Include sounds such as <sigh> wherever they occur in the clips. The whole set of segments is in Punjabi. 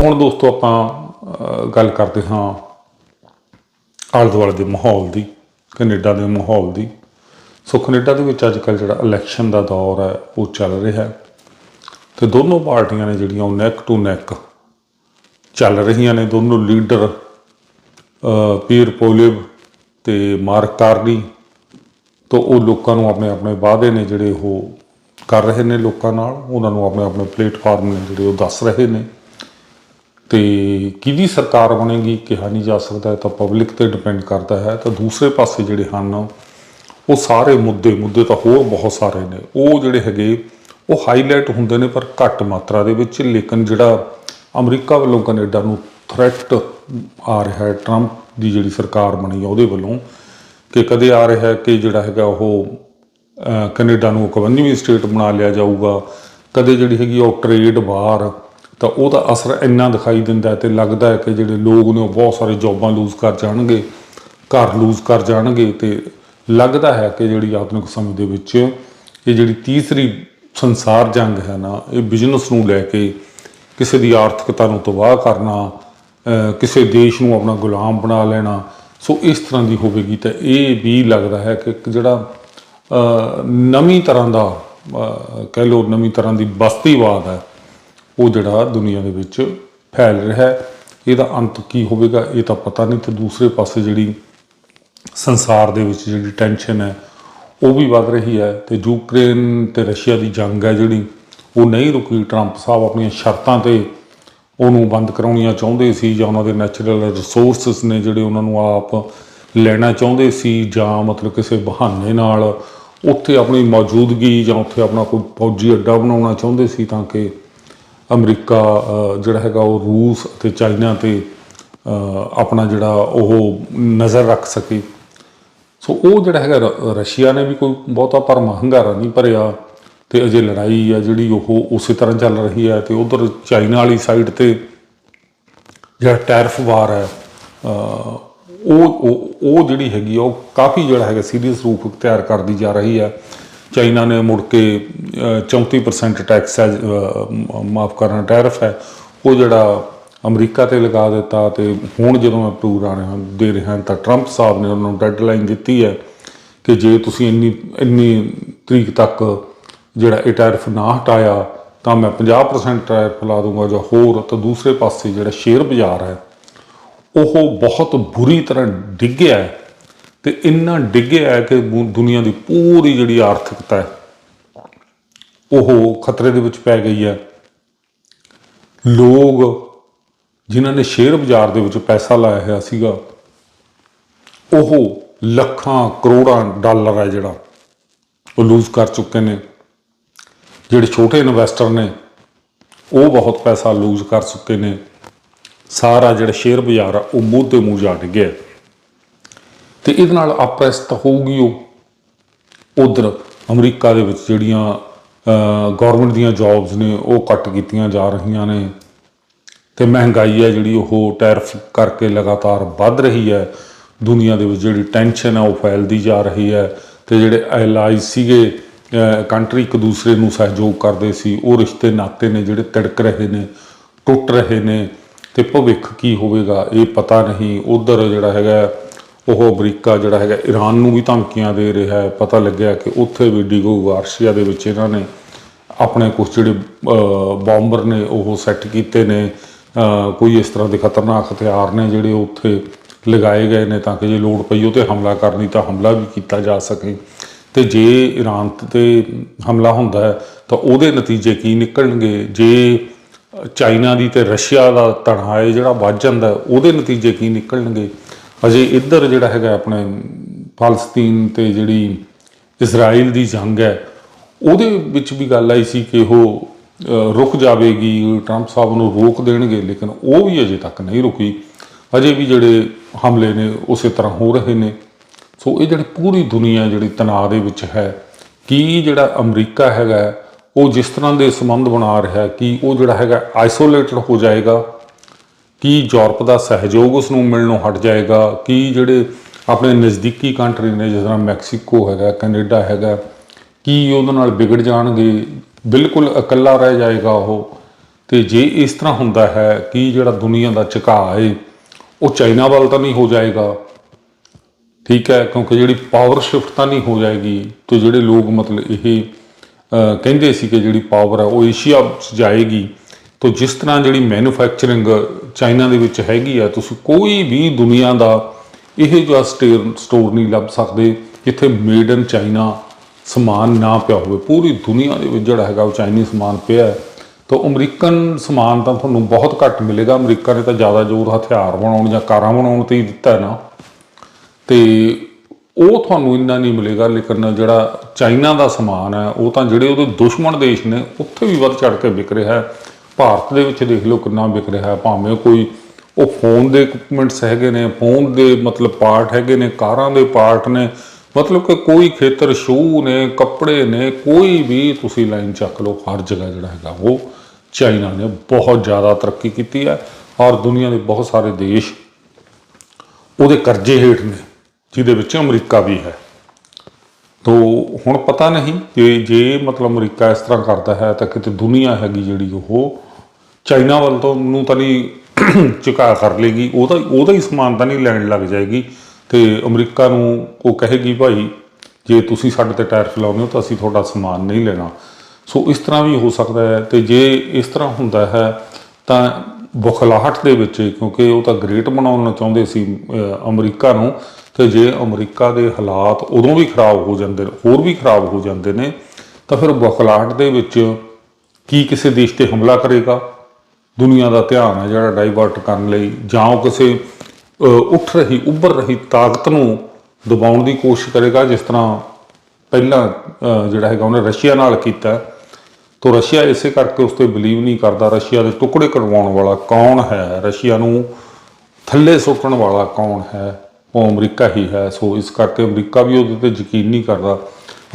ਹੁਣ ਦੋਸਤੋ ਆਪਾਂ ਗੱਲ ਕਰਦੇ ਹਾਂ ਆਲੇ ਦੁਆਲੇ ਦੇ ਮਾਹੌਲ ਦੀ, ਕੈਨੇਡਾ ਦੇ ਮਾਹੌਲ ਦੀ। ਸੋ ਕੈਨੇਡਾ ਦੇ ਵਿੱਚ ਅੱਜ ਕੱਲ੍ਹ ਜਿਹੜਾ ਇਲੈਕਸ਼ਨ ਦਾ ਦੌਰ ਹੈ, ਉਹ ਚੱਲ ਰਿਹਾ ਹੈ। ਤੇ ਦੋਨੋਂ ਪਾਰਟੀਆਂ ਨੇ ਜਿਹੜੀਆਂ ਉਹ ਨੈਕ ਟੂ ਨੈਕ ਚੱਲ ਰਹੀਆਂ ਨੇ। ਦੋਨੋਂ ਲੀਡਰ ਪੀਰ ਪੋਲਿਵ ਤੇ ਮਾਰਕ ਕਾਰਨੀ ਤੋਂ ਉਹ ਲੋਕਾਂ ਨੂੰ ਆਪਣੇ ਆਪਣੇ ਵਾਅਦੇ ਨੇ ਜਿਹੜੇ ਉਹ ਕਰ ਰਹੇ ਨੇ ਲੋਕਾਂ ਨਾਲ। ਉਹਨਾਂ ਨੂੰ ਆਪਣੇ ਆਪਣੇ ਪਲੇਟਫਾਰਮ ਨੇ ਜਿਹੜੇ ਉਹ ਦੱਸ ਰਹੇ ਨੇ। ਤੇ ਕਿਹਦੀ ਸਰਕਾਰ ਬਣੇਗੀ ਕਿਹਾ ਨਹੀਂ ਜਾ ਸਕਦਾ ਤਾਂ ਪਬਲਿਕ ਤੇ ਡਿਪੈਂਡ ਕਰਦਾ ਹੈ। ਤਾਂ ਦੂਸਰੇ ਪਾਸੇ ਜਿਹੜੇ ਹਨ ਉਹ ਸਾਰੇ ਮੁੱਦੇ ਮੁੱਦੇ ਤਾਂ ਹੋਰ ਬਹੁਤ ਸਾਰੇ ਨੇ। ਉਹ ਜਿਹੜੇ ਹੈਗੇ ਉਹ ਹਾਈਲਾਈਟ ਹੁੰਦੇ ਨੇ ਪਰ ਘੱਟ ਮਾਤਰਾ ਦੇ ਵਿੱਚ। ਲੇਕਿਨ ਜਿਹੜਾ ਅਮਰੀਕਾ ਵੱਲੋਂ ਕੈਨੇਡਾ ਨੂੰ ਥ੍ਰੈਟ ਆ ਰਿਹਾ ਹੈ ਟਰੰਪ ਦੀ ਜਿਹੜੀ ਸਰਕਾਰ ਬਣੀ ਹੈ ਉਹਦੇ ਵੱਲੋਂ ਕਿ ਕਦੇ ਆ ਰਿਹਾ ਹੈ ਕਿ ਜਿਹੜਾ ਹੈਗਾ ਉਹ ਅਹ, ਕੈਨੇਡਾ ਨੂੰ 51ਵੀਂ ਸਟੇਟ ਬਣਾ ਲਿਆ ਜਾਊਗਾ। ਕਦੇ ਜਿਹੜੀ ਹੈਗੀ ਆ ਉਹ ਟ੍ਰੇਡ ਵਾਰ ਤਾਂ ਉਹਦਾ ਅਸਰ ਇੰਨਾ ਦਿਖਾਈ ਦਿੰਦਾ ਹੈ ਤੇ ਲੱਗਦਾ ਹੈ ਕਿ ਜਿਹੜੇ ਲੋਕ ਨੇ ਉਹ ਬਹੁਤ ਸਾਰੇ ਜੌਬਾਂ ਲੂਜ਼ ਕਰ ਜਾਣਗੇ, ਘਰ ਲੂਜ਼ ਕਰ ਜਾਣਗੇ ਤੇ ਲੱਗਦਾ ਹੈ ਕਿ ਜਿਹੜੀ ਆਧੁਨਿਕ ਸਮੇਂ ਦੇ ਵਿੱਚ ਇਹ ਜਿਹੜੀ ਤੀਸਰੀ ਸੰਸਾਰ ਜੰਗ ਹੈ ਨਾ, ਇਹ ਬਿਜ਼ਨਸ ਨੂੰ ਲੈ ਕੇ ਕਿਸੇ ਦੀ ਆਰਥਿਕਤਾ ਨੂੰ ਤਬਾਹ ਕਰਨਾ ਕਿਸੇ ਦੇਸ਼ ਨੂੰ ਆਪਣਾ ਗੁਲਾਮ ਬਣਾ ਲੈਣਾ, ਸੋ ਇਸ ਤਰ੍ਹਾਂ ਦੀ ਹੋਵੇਗੀ ਤਾਂ ਇਹ ਵੀ ਲੱਗਦਾ ਹੈ ਕਿ ਇੱਕ ਜਿਹੜਾ ਨਵੀਂ ਤਰ੍ਹਾਂ ਦਾ ਕਹਿ ਲਓ ਨਵੀਂ ਤਰ੍ਹਾਂ ਦੀ ਬਸਤੀਵਾਦ ਹੈ ਉਹ ਜਿਹੜਾ ਦੁਨੀਆ ਦੇ ਵਿੱਚ ਫੈਲ ਰਿਹਾ ਹੈ, ਇਹਦਾ ਅੰਤ ਕੀ ਹੋਵੇਗਾ, ਇਹ ਤਾਂ ਪਤਾ ਨਹੀਂ। ਤੇ ਦੂਸਰੇ ਪਾਸੇ ਜਿਹੜੀ ਸੰਸਾਰ ਦੇ ਵਿੱਚ ਜਿਹੜੀ ਟੈਨਸ਼ਨ ਹੈ, ਉਹ ਵੀ ਵੱਧ ਰਹੀ ਹੈ। ਤੇ ਯੂਕਰੇਨ ਤੇ ਰਸ਼ੀਆ ਦੀ ਜੰਗ ਹੈ ਜਿਹੜੀ, ਉਹ ਨਹੀਂ ਰੁਕੀ। ਟਰੰਪ ਸਾਹਿਬ ਆਪਣੀਆਂ ਸ਼ਰਤਾਂ ਤੇ ਉਹਨੂੰ ਬੰਦ ਕਰਾਉਣੀਆਂ ਚਾਹੁੰਦੇ ਸੀ ਜਾਂ ਉਹਨਾਂ ਦੇ ਨੈਚੁਰਲ ਰਿਸੋਰਸਸ ਨੇ ਜਿਹੜੇ ਉਹਨਾਂ ਨੂੰ ਆਪ ਲੈਣਾ ਚਾਹੁੰਦੇ ਸੀ ਜਾਂ ਮਤਲਬ ਕਿਸੇ ਬਹਾਨੇ ਨਾਲ ਉੱਥੇ ਆਪਣੀ ਮੌਜੂਦਗੀ ਜਾਂ ਉੱਥੇ ਆਪਣਾ ਕੋਈ ਫੌਜੀ ਅੱਡਾ ਬਣਾਉਣਾ ਚਾਹੁੰਦੇ ਸੀ ਤਾਂ ਕਿ ਅਮਰੀਕਾ ਜਿਹੜਾ ਹੈਗਾ ਉਹ ਰੂਸ ਅਤੇ ਚਾਈਨਾ ਤੇ ਆਪਣਾ ਜਿਹੜਾ ਉਹ ਨਜ਼ਰ ਰੱਖ ਸਕੇ। ਸੋ ਉਹ ਜਿਹੜਾ ਹੈਗਾ ਰ- ਰਸ਼ੀਆ ਨੇ ਵੀ ਕੋਈ ਬਹੁਤਾ ਪਰ ਹੰਗਾਰਾ ਨਹੀਂ ਭਰਿਆ ਤੇ ਅਜੇ ਲੜਾਈ ਆ ਜਿਹੜੀ ਉਹ ਉਸੇ ਤਰ੍ਹਾਂ ਚੱਲ ਰਹੀ ਹੈ ਤੇ ਉਧਰ ਚਾਈਨਾ ਵਾਲੀ ਸਾਈਡ ਤੇ ਜਿਹੜਾ ਟੈਰਫ ਵਾਰ ਹੈ ਉਹ ਉਹ- ਜਿਹੜੀ ਹੈਗੀ ਆ, ਉਹ ਕਾਫੀ ਜਿਹੜਾ ਹੈਗਾ ਸੀਰੀਅਸ ਰੂਪ ਇਖਤਿਆਰ ਕਰਦੀ ਜਾ ਰਹੀ ਹੈ। ਚਾਈਨਾ ਨੇ ਮੁੜ ਕੇ ਅਹ, 34% ਟੈਕਸ ਹੈ ਮਾਫ ਕਰਨਾ ਟੈਰਫ ਹੈ। ਉਹ ਜਿਹੜਾ ਅਮਰੀਕਾ ਤੇ ਲਗਾ ਦਿੱਤਾ ਤੇ ਹੁਣ ਜਦੋਂ ਅਪਰੂਵ ਆ ਰਹੇ ਦੇ ਰਿਹਾ ਤਾਂ ਟਰੰਪ ਸਾਹਿਬ ਨੇ ਉਹਨਾਂ ਨੂੰ ਡੈਡਲਾਈਨ ਦਿੱਤੀ ਹੈ ਕਿ ਜੇ ਤੁਸੀਂ ਇੰਨੀ ਇੰਨੀ ਤਰੀਕ ਤੱਕ ਜਿਹੜਾ ਇਹ ਟੈਰਫ ਨਾ ਹਟਾਇਆ ਤਾਂ ਮੈਂ 50% ਟੈਰਫ ਲਾ ਦੂੰਗਾ ਜਾਂ ਹੋਰ ਤਾਂ ਦੂਸਰੇ ਪਾਸੇ ਜਿਹੜਾ ਸ਼ੇਅਰ ਬਾਜ਼ਾਰ ਹੈ ਉਹ ਬਹੁਤ ਬੁਰੀ ਤਰ੍ਹਾਂ ਡਿੱਗਿਆ ਹੈ। ਤੇ ਇੰਨਾ ਡਿੱਗਿਆ ਹੈ ਕਿ ਦੁਨੀਆ ਦੀ ਪੂਰੀ ਜਿਹੜੀ ਆਰਥਿਕਤਾ ਹੈ, ਉਹ ਖਤਰੇ ਦੇ ਵਿੱਚ ਪੈ ਗਈ ਹੈ। ਲੋਕ ਜਿਨ੍ਹਾਂ ਨੇ ਸ਼ੇਅਰ ਬਾਜ਼ਾਰ ਦੇ ਵਿੱਚ ਪੈਸਾ ਲਾਇਆ ਹੋਇਆ ਸੀਗਾ, ਉਹ ਲੱਖਾਂ ਕਰੋੜਾਂ ਡਾਲਰ ਹੈ ਜਿਹੜਾ ਉਹ ਲੂਜ਼ ਕਰ ਚੁੱਕੇ ਨੇ। ਜਿਹੜੇ ਛੋਟੇ ਇਨਵੈਸਟਰ ਨੇ, ਉਹ ਬਹੁਤ ਪੈਸਾ ਲੂਜ਼ ਕਰ ਚੁੱਕੇ ਨੇ। ਸਾਰਾ ਜਿਹੜਾ ਸ਼ੇਅਰ ਬਾਜ਼ਾਰ ਆ, ਉਹ ਮੂੰਹ ਤੇ ਮੂੰਹ ਜਾ ਡਿੱਗਿਆ ਤੇ ਇਹਦੇ ਨਾਲ ਆਪਰੈਸ ਹੋਊਗੀ ਉਹ ਉਧਰ ਅਮਰੀਕਾ ਦੇ ਵਿੱਚ ਜਿਹੜੀਆਂ ਗਵਰਨਮੈਂਟ ਦੀਆਂ ਜੌਬਸ ਨੇ, ਉਹ ਕੱਟ ਕੀਤੀਆਂ ਜਾ ਰਹੀਆਂ ਨੇ। ਤੇ ਮਹਿੰਗਾਈ ਹੈ ਜਿਹੜੀ ਉਹ ਟੈਰਫ ਕਰਕੇ ਲਗਾਤਾਰ ਵੱਧ ਰਹੀ ਹੈ। ਦੁਨੀਆ ਦੇ ਵਿੱਚ ਜਿਹੜੀ ਟੈਨਸ਼ਨ ਹੈ ਉਹ ਫੈਲਦੀ ਜਾ ਰਹੀ ਹੈ ਤੇ ਜਿਹੜੇ ਐਲਾਈ ਸੀਗੇ ਕੰਟਰੀ ਇੱਕ ਦੂਸਰੇ ਨੂੰ ਸਹਿਯੋਗ ਕਰਦੇ ਸੀ, ਉਹ ਰਿਸ਼ਤੇ ਨਾਤੇ ਨੇ ਜਿਹੜੇ ਤਿੜਕ ਰਹੇ ਨੇ, ਟੁੱਟ ਰਹੇ ਨੇ। ਤੇ ਭਵਿੱਖ ਕੀ ਹੋਵੇਗਾ, ਇਹ ਪਤਾ ਨਹੀਂ। ਉਧਰ ਜਿਹੜਾ ਹੈਗਾ ਉਹ ਅਮਰੀਕਾ ਜਿਹੜਾ ਹੈਗਾ ਈਰਾਨ ਨੂੰ ਵੀ ਧਮਕੀਆਂ ਦੇ ਰਿਹਾ ਹੈ। ਪਤਾ ਲੱਗਿਆ ਕਿ ਉੱਥੇ ਵੀ ਡੀਗੋ ਗਾਰਸ਼ੀਆ ਦੇ ਵਿੱਚ ਇਹਨਾਂ ਨੇ ਆਪਣੇ ਕੁਝ ਜਿਹੜੇ ਬੰਬਰ ਨੇ, ਉਹ ਸੈੱਟ ਕੀਤੇ ਨੇ। ਕੋਈ ਇਸ ਤਰ੍ਹਾਂ ਦੇ ਖਤਰਨਾਕ ਹਥਿਆਰ ਨੇ ਜਿਹੜੇ ਉੱਥੇ ਲਗਾਏ ਗਏ ਨੇ ਤਾਂ ਕਿ ਜੇ ਲੋੜ ਪਈ ਉਹ ਤੇ ਹਮਲਾ ਕਰਨੀ ਤਾਂ ਹਮਲਾ ਵੀ ਕੀਤਾ ਜਾ ਸਕੇ। ਤੇ ਜੇ ਈਰਾਨ ਤੇ ਹਮਲਾ ਹੁੰਦਾ ਹੈ, ਤਾਂ ਉਹਦੇ ਨਤੀਜੇ ਕੀ ਨਿਕਲਣਗੇ? ਜੇ ਚਾਈਨਾ ਦੀ ਤੇ ਰਸ਼ੀਆ ਦਾ ਤਣਾਅ ਹੈ ਜਿਹੜਾ ਵੱਧ ਜਾਂਦਾ ਉਹਦੇ ਨਤੀਜੇ ਕੀ ਨਿਕਲਣਗੇ? ਅਜੇ ਇੱਧਰ ਜਿਹੜਾ ਹੈਗਾ ਆਪਣੇ ਫਲਸਤੀਨ ਤੇ ਜਿਹੜੀ ਇਜ਼ਰਾਈਲ ਦੀ ਜੰਗ ਹੈ, ਉਹਦੇ ਵਿੱਚ ਵੀ ਗੱਲ ਆਈ ਸੀ ਕਿ ਉਹ ਰੁਕ ਜਾਵੇਗੀ, ਟਰੰਪ ਸਾਹਿਬ ਨੂੰ ਰੋਕ ਦੇਣਗੇ, ਲੇਕਿਨ ਉਹ ਵੀ ਅਜੇ ਤੱਕ ਨਹੀਂ ਰੁਕੀ। ਅਜੇ ਵੀ ਜਿਹੜੇ ਹਮਲੇ ਨੇ, ਉਸੇ ਤਰ੍ਹਾਂ ਹੋ ਰਹੇ ਨੇ। ਸੋ ਇਹ ਜਿਹੜੀ ਪੂਰੀ ਦੁਨੀਆ ਜਿਹੜੀ ਤਣਾਅ ਦੇ ਵਿੱਚ ਹੈ, ਕੀ ਜਿਹੜਾ ਅਮਰੀਕਾ ਹੈਗਾ, ਉਹ ਜਿਸ ਤਰ੍ਹਾਂ ਦੇ ਸੰਬੰਧ ਬਣਾ ਰਿਹਾ ਹੈ ਕਿ ਉਹ ਜਿਹੜਾ ਹੈਗਾ ਆਈਸੋਲੇਟਡ ਹੋ ਜਾਏਗਾ ਕੀ ਯੂਰਪ ਦਾ ਸਹਿਯੋਗ ਉਸ ਨੂੰ ਮਿਲਣੋਂ ਹਟ ਜਾਏਗਾ? ਕੀ ਜਿਹੜੇ ਆਪਣੇ ਨਜ਼ਦੀਕੀ ਕੰਟਰੀ ਨੇ, ਜਿਸ ਤਰ੍ਹਾਂ ਮੈਕਸੀਕੋ ਹੈਗਾ, ਕੈਨੇਡਾ ਹੈਗਾ, ਕੀ ਉਹਦੇ ਨਾਲ ਵਿਗੜ ਜਾਣਗੇ? ਬਿਲਕੁਲ ਇਕੱਲਾ ਰਹਿ ਜਾਏਗਾ ਉਹ। ਤੇ ਜੇ ਇਸ ਤਰ੍ਹਾਂ ਹੁੰਦਾ ਹੈ, ਕਿ ਜਿਹੜਾ ਦੁਨੀਆ ਦਾ ਝੁਕਾਅ ਹੈ, ਉਹ ਚਾਈਨਾ ਵੱਲ ਤਾਂ ਨਹੀਂ ਹੋ ਜਾਏਗਾ? ਠੀਕ ਹੈ, ਕਿਉਂਕਿ ਜਿਹੜੀ ਪਾਵਰ ਸ਼ਿਫਟ ਤਾਂ ਨਹੀਂ ਹੋ ਜਾਏਗੀ। ਤੇ ਜਿਹੜੇ ਲੋਕ ਮਤਲਬ ਇਹ ਕਹਿੰਦੇ ਸੀ ਕਿ ਜਿਹੜੀ ਪਾਵਰ ਹੈ, ਉਹ ਏਸ਼ੀਆ 'ਚ ਜਾਏਗੀ। ਤਾਂ ਜਿਸ ਤਰ੍ਹਾਂ ਜਿਹੜੀ ਮੈਨੂਫੈਕਚਰਿੰਗ ਚਾਈਨਾ ਦੇ ਵਿੱਚ ਹੈਗੀ ਆ, ਤੁਸੀਂ ਕੋਈ ਵੀ ਦੁਨੀਆ ਦਾ ਇਹ ਜਿਹਾ ਸਟੇਰ ਸਟੋਰ ਨਹੀਂ ਲੱਭ ਸਕਦੇ ਜਿੱਥੇ ਮੇਡ ਇਨ ਚਾਈਨਾ ਸਮਾਨ ਨਾ ਪਿਆ ਹੋਵੇ। ਪੂਰੀ ਦੁਨੀਆ ਦੇ ਵਿੱਚ ਜਿਹੜਾ ਹੈਗਾ ਉਹ ਚਾਈਨੀ ਸਮਾਨ ਪਿਆ ਹੈ। ਤਾਂ ਅਮਰੀਕਨ ਸਮਾਨ ਤਾਂ ਤੁਹਾਨੂੰ ਬਹੁਤ ਘੱਟ ਮਿਲੇਗਾ। ਅਮਰੀਕਾ ਨੇ ਤਾਂ ਜ਼ਿਆਦਾ ਜ਼ੋਰ ਹਥਿਆਰ ਬਣਾਉਣ ਜਾਂ ਕਾਰਾਂ ਬਣਾਉਣ ਤੇ ਹੀ ਦਿੱਤਾ ਹੈ ਨਾ। ਤੇ ਉਹ ਤੁਹਾਨੂੰ ਇੰਨਾ ਨਹੀਂ ਮਿਲੇਗਾ, ਲੇਕਿਨ ਜਿਹੜਾ ਚਾਈਨਾ ਦਾ ਸਮਾਨ ਹੈ, ਉਹ ਤਾਂ ਜਿਹੜੇ ਉਹਦੇ ਦੁਸ਼ਮਣ ਦੇਸ਼ ਨੇ, ਉੱਥੇ ਵੀ ਵੱਧ ਚੜ ਕੇ ਵਿਕ ਰਿਹਾ ਹੈ। ਭਾਰਤ ਦੇ ਵਿੱਚ ਦੇਖ ਲਓ ਕਿੰਨਾ ਵਿਕ ਰਿਹਾ ਭਾਵੇਂ ਕੋਈ ਉਹ ਫੋਨ ਦੇ ਇਕਵਿਪਮੈਂਟਸ ਹੈਗੇ ਨੇ, ਫੋਨ ਦੇ ਮਤਲਬ ਪਾਰਟ ਹੈਗੇ ਨੇ, ਕਾਰਾਂ ਦੇ ਪਾਰਟ ਨੇ, ਮਤਲਬ ਕਿ ਕੋਈ ਖੇਤਰ ਸ਼ੂ ਨੇ, ਕੱਪੜੇ ਨੇ, ਕੋਈ ਵੀ ਤੁਸੀਂ ਲਾਈਨ ਚੱਕ ਲਓ, ਹਰ ਜਗ੍ਹਾ ਜਿਹੜਾ ਹੈਗਾ ਉਹ ਚਾਈਨਾ ਨੇ ਬਹੁਤ ਜ਼ਿਆਦਾ ਤਰੱਕੀ ਕੀਤੀ ਹੈ। ਔਰ ਦੁਨੀਆ ਦੇ ਬਹੁਤ ਸਾਰੇ ਦੇਸ਼ ਉਹਦੇ ਕਰਜ਼ੇ ਹੇਠ ਨੇ, ਜਿਹਦੇ ਵਿੱਚ ਅਮਰੀਕਾ ਵੀ ਹੈ। ਤੋ ਹੁਣ ਪਤਾ ਨਹੀਂ ਕਿ ਜੇ ਮਤਲਬ ਅਮਰੀਕਾ ਇਸ ਤਰ੍ਹਾਂ ਕਰਦਾ ਹੈ ਤਾਂ ਕਿਤੇ ਦੁਨੀਆ ਹੈਗੀ ਜਿਹੜੀ ਉਹ ਚਾਈਨਾ ਵੱਲ ਤੋਂ ਨੂੰ ਤਾਂ ਨਹੀਂ <clears throat> ਝੁਕਾ ਕਰ ਲੇਗੀ। ਉਹਦਾ ਉਹਦਾ ਹੀ ਸਮਾਨ ਤਾਂ ਨਹੀਂ ਲੈਣ ਲੱਗ ਜਾਏਗੀ। ਤੇ ਅਮਰੀਕਾ ਨੂੰ ਉਹ ਕਹੇਗੀ, ਭਾਈ, ਜੇ ਤੁਸੀਂ ਸਾਡੇ ਤੇ ਟੈਰਿਫ ਲਾਉਂਦੇ ਹੋ ਤਾਂ ਅਸੀਂ ਤੁਹਾਡਾ ਸਮਾਨ ਨਹੀਂ ਲੈਣਾ। ਸੋ ਇਸ ਤਰ੍ਹਾਂ ਵੀ ਹੋ ਸਕਦਾ ਹੈ। ਤੇ ਜੇ ਇਸ ਤਰ੍ਹਾਂ ਹੁੰਦਾ ਹੈ, ਤਾਂ ਬੁਖਲਾਹਟ ਦੇ ਵਿੱਚ, ਕਿਉਂਕਿ ਉਹ ਤਾਂ ਗ੍ਰੇਟ ਬਣਾਉਣਾ ਚਾਹੁੰਦੇ ਸੀ ਅਮਰੀਕਾ ਨੂੰ, ਤੇ ਜੇ ਅਮਰੀਕਾ ਦੇ ਹਾਲਾਤ ਉਦੋਂ ਵੀ ਖਰਾਬ ਹੋ ਜਾਂਦੇ ਨੇ, ਹੋਰ ਵੀ ਖਰਾਬ ਹੋ ਜਾਂਦੇ ਨੇ, ਤਾਂ ਫਿਰ ਬੁਖਲਾਹਟ ਦੇ ਵਿੱਚ ਕੀ ਕਿਸੇ ਦੇਸ਼ ਤੇ ਹਮਲਾ ਕਰੇਗਾ? ਦੁਨੀਆ ਦਾ ਧਿਆਨ ਹੈ ਜਿਹੜਾ ਡਾਈਵਰਟ ਕਰਨ ਲਈ ਜਾਂ ਉਹ ਕਿਸੇ ਉੱਠ ਰਹੀ, ਉੱਭਰ ਰਹੀ ਤਾਕਤ ਨੂੰ ਦਬਾਉਣ ਦੀ ਕੋਸ਼ਿਸ਼ ਕਰੇਗਾ, ਜਿਸ ਤਰ੍ਹਾਂ ਪਹਿਲਾਂ ਜਿਹੜਾ ਹੈਗਾ ਉਹਨੇ ਰਸ਼ੀਆ ਨਾਲ ਕੀਤਾ। ਤੋ ਰਸ਼ੀਆ ਇਸੇ ਕਰਕੇ ਉਸ ਤੇ ਬਲੀਵ ਨਹੀਂ ਕਰਦਾ, ਰਸ਼ੀਆ ਦੇ ਟੁਕੜੇ ਕਰਵਾਉਣ ਵਾਲਾ ਕੌਣ ਹੈ? ਰਸ਼ੀਆ ਨੂੰ ਥੱਲੇ ਸੁੱਟਣ ਵਾਲਾ ਕੌਣ ਹੈ? ਉਹ ਅਮਰੀਕਾ ਹੀ ਹੈ। ਸੋ ਇਸ ਕਰਕੇ ਅਮਰੀਕਾ ਵੀ ਉਹਦੇ ਤੇ ਯਕੀਨ ਨਹੀਂ ਕਰਦਾ।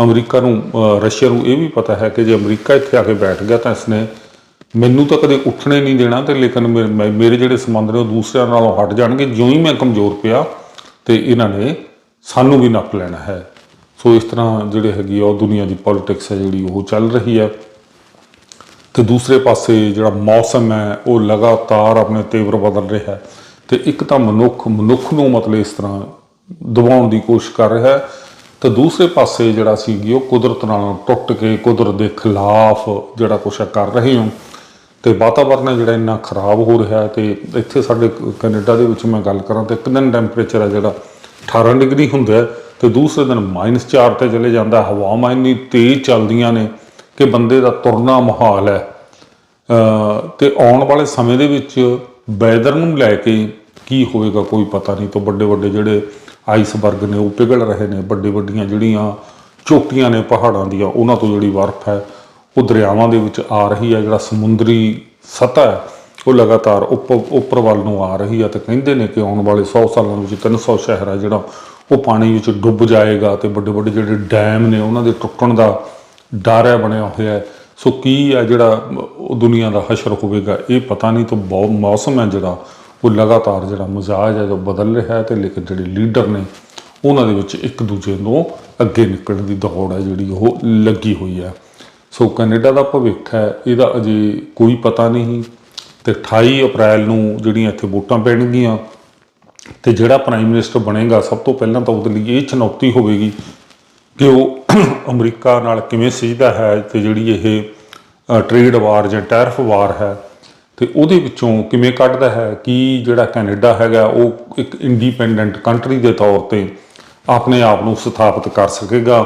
ਅਮਰੀਕਾ ਨੂੰ ਰਸ਼ੀਆ ਨੂੰ ਇਹ ਵੀ ਪਤਾ ਹੈ ਕਿ ਜੇ ਅਮਰੀਕਾ ਇੱਥੇ ਆ ਕੇ ਬੈਠ ਗਿਆ ਤਾਂ ਇਸਨੇ ਮੈਨੂੰ ਤਾਂ ਕਦੇ ਉੱਠਣੇ ਨਹੀਂ ਦੇਣਾ ਤੇ ਲੇਕਿਨ ਮੇਰੇ ਮੈਂ- ਮੇਰੇ ਜਿਹੜੇ ਸੰਬੰਧ ਨੇ ਉਹ ਦੂਸਰਿਆਂ ਨਾਲੋਂ ਹਟ ਜਾਣਗੇ, ਜਿਉਂ ਹੀ ਮੈਂ ਕਮਜ਼ੋਰ ਪਿਆ ਤੇ ਇਹਨਾਂ ਨੇ ਸਾਨੂੰ ਵੀ ਨੱਪ ਲੈਣਾ ਹੈ। ਸੋ ਇਸ ਤਰ੍ਹਾਂ ਜਿਹੜੇ ਹੈਗੀ ਆ ਉਹ ਦੁਨੀਆ ਦੀ ਪੋਲਿਟਿਕਸ ਹੈ ਜਿਹੜੀ ਉਹ ਚੱਲ ਰਹੀ ਹੈ। ਤੇ ਦੂਸਰੇ ਪਾਸੇ ਜਿਹੜਾ ਮੌਸਮ ਹੈ, ਉਹ ਲਗਾਤਾਰ ਆਪਣੇ ਤੇਵਰ ਬਦਲ ਰਿਹਾ ਹੈ ਤੇ ਇੱਕ ਤਾਂ ਮਨੁੱਖ ਮਨੁੱਖ ਨੂੰ ਮਤਲਬ ਇਸ ਤਰ੍ਹਾਂ ਦਬਾਉਣ ਦੀ ਕੋਸ਼ਿਸ਼ ਕਰ ਰਿਹਾ ਹੈ। ਤੇ ਦੂਸਰੇ ਪਾਸੇ ਜਿਹੜਾ ਸੀਗੀ ਉਹ ਕੁਦਰਤ ਨਾਲ ਟੁੱਟ ਕੇ ਕੁਦਰਤ ਦੇ ਖਿਲਾਫ ਜਿਹੜਾ ਕੁਛ ਹੈ, ਕਰ ਰਹੇ ਹਾਂ। ਤੇ ਵਾਤਾਵਰਨ ਹੈ ਜਿਹੜਾ ਇੰਨਾ ਖਰਾਬ ਹੋ ਰਿਹਾ ਹੈ ਤੇ ਇੱਥੇ ਸਾਡੇ ਕੈਨੇਡਾ ਦੇ ਵਿੱਚ ਮੈਂ ਗੱਲ ਕਰਾਂ ਤੇ ਇੱਕ ਦਿਨ ਟੈਂਪਰੇਚਰ ਹੈ ਜਿਹੜਾ 18 ਡਿਗਰੀ ਹੁੰਦਾ ਹੈ ਤੇ ਦੂਸਰੇ ਦਿਨ -4 ਤੇ ਚਲੇ ਜਾਂਦਾ ਹੈ। ਹਵਾਵਾਂ ਇੰਨੀ ਤੇਜ਼ ਚੱਲਦੀਆਂ ਨੇ ਕਿ ਬੰਦੇ ਦਾ ਤੁਰਨਾ ਮੁਹਾਲ ਹੈ ਅ, ਤੇ ਆਉਣ ਵਾਲੇ ਸਮੇਂ ਦੇ ਵਿੱਚ ਵੈਦਰ ਨੂੰ ਲੈ ਕੇ ਕੀ ਹੋਵੇਗਾ ਕੋਈ ਪਤਾ ਨਹੀਂ ਤੋਂ ਵੱਡੇ ਵੱਡੇ ਜਿਹੜੇ ਆਈਸਬਰਗ ਨੇ ਉਹ ਪਿਘਲ ਰਹੇ ਨੇ ਵੱਡੇ ਵੱਡੀਆਂ ਜਿਹੜੀਆਂ ਚੋਟੀਆਂ ਨੇ ਪਹਾੜਾਂ ਦੀਆਂ ਉਹਨਾਂ ਤੋਂ ਜਿਹੜੀ ਬਰਫ਼ ਹੈ ਉਹ ਦਰਿਆਵਾਂ ਦੇ ਵਿੱਚ ਆ ਰਹੀ ਹੈ, ਜਿਹੜਾ ਸਮੁੰਦਰੀ ਸਤਹ ਹੈ, ਉਹ ਲਗਾਤਾਰ ਉੱਪ, ਉੱਪਰ ਵੱਲ ਨੂੰ ਆ ਰਹੀ ਹੈ ਤੇ ਕਹਿੰਦੇ ਨੇ ਕਿ ਆਉਣ ਵਾਲੇ 100 ਸਾਲਾਂ ਵਿੱਚ 300 ਸ਼ਹਿਰ ਹੈ ਜਿਹੜਾ ਉਹ ਪਾਣੀ ਵਿੱਚ ਡੁੱਬ ਜਾਏਗਾ ਤੇ ਵੱਡੇ ਵੱਡੇ ਜਿਹੜੇ ਡੈਮ ਨੇ, ਉਹਨਾਂ ਦੇ ਟੁੱਟਣ ਦਾ ਡਰ ਹੈ, ਬਣਿਆ ਹੋਇਆ ਸੋ ਕੀ ਹੈ ਜਿਹੜਾ ਦੁਨੀਆ ਦਾ ਹਸ਼ਰ ਹੋਵੇਗਾ, ਇਹ ਪਤਾ ਨਹੀਂ ਤਾਂ ਬਹੁਤ ਮੌਸਮ ਹੈ ਜਿਹੜਾ, ਉਹ ਲਗਾਤਾਰ ਜਿਹੜਾ ਮਜ਼ਾਜ ਹੈ, ਜੋ ਬਦਲ ਰਿਹਾ ਹੈ ਤੇ ਲੇਕਿਨ ਜਿਹੜੇ ਲੀਡਰ ਨੇ, ਉਹਨਾਂ ਦੇ ਵਿੱਚ ਇੱਕ ਦੂਜੇ ਨੂੰ ਅੱਗੇ ਨਿਕਲਣ ਦੀ ਦੌੜ ਹੈ ਜਿਹੜੀ ਉਹ ਲੱਗੀ ਹੋਈ ਹੈ। ਸੋ ਕੈਨੇਡਾ ਦਾ ਭਵਿੱਖ ਹੈ, ਇਹਦਾ ਅਜੇ ਕੋਈ ਪਤਾ ਨਹੀਂ। ਤੇ 28 ਅਪ੍ਰੈਲ ਨੂੰ ਜਿਹੜੀਆਂ ਇੱਥੇ ਵੋਟਾਂ ਪੈਣਗੀਆਂ, ਤੇ ਜਿਹੜਾ ਪ੍ਰਾਈਮ ਮਿਨਿਸਟਰ ਬਣੇਗਾ, ਸਭ ਤੋਂ ਪਹਿਲਾਂ ਤਾਂ ਉਹਦੇ ਲਈ ਇਹ ਚੁਣੌਤੀ ਹੋਵੇਗੀ ਕਿ ਉਹ ਅਮਰੀਕਾ ਨਾਲ ਕਿਵੇਂ ਸਿੱਝਦਾ ਹੈ ਤੇ ਜਿਹੜੀ ਇਹ ਟ੍ਰੇਡ ਵਾਰ ਜਾਂ ਟੈਰਫ ਵਾਰ ਹੈ, ਤੇ ਉਹਦੇ ਵਿੱਚੋਂ ਕਿਵੇਂ ਕੱਢਦਾ ਹੈ, ਕਿ ਜਿਹੜਾ ਕੈਨੇਡਾ ਹੈਗਾ, ਉਹ ਇੱਕ ਇੰਡੀਪੈਂਡੈਂਟ ਕੰਟਰੀ ਦੇ ਤੌਰ ਤੇ ਆਪਣੇ ਆਪ ਨੂੰ ਸਥਾਪਿਤ ਕਰ ਸਕੇਗਾ।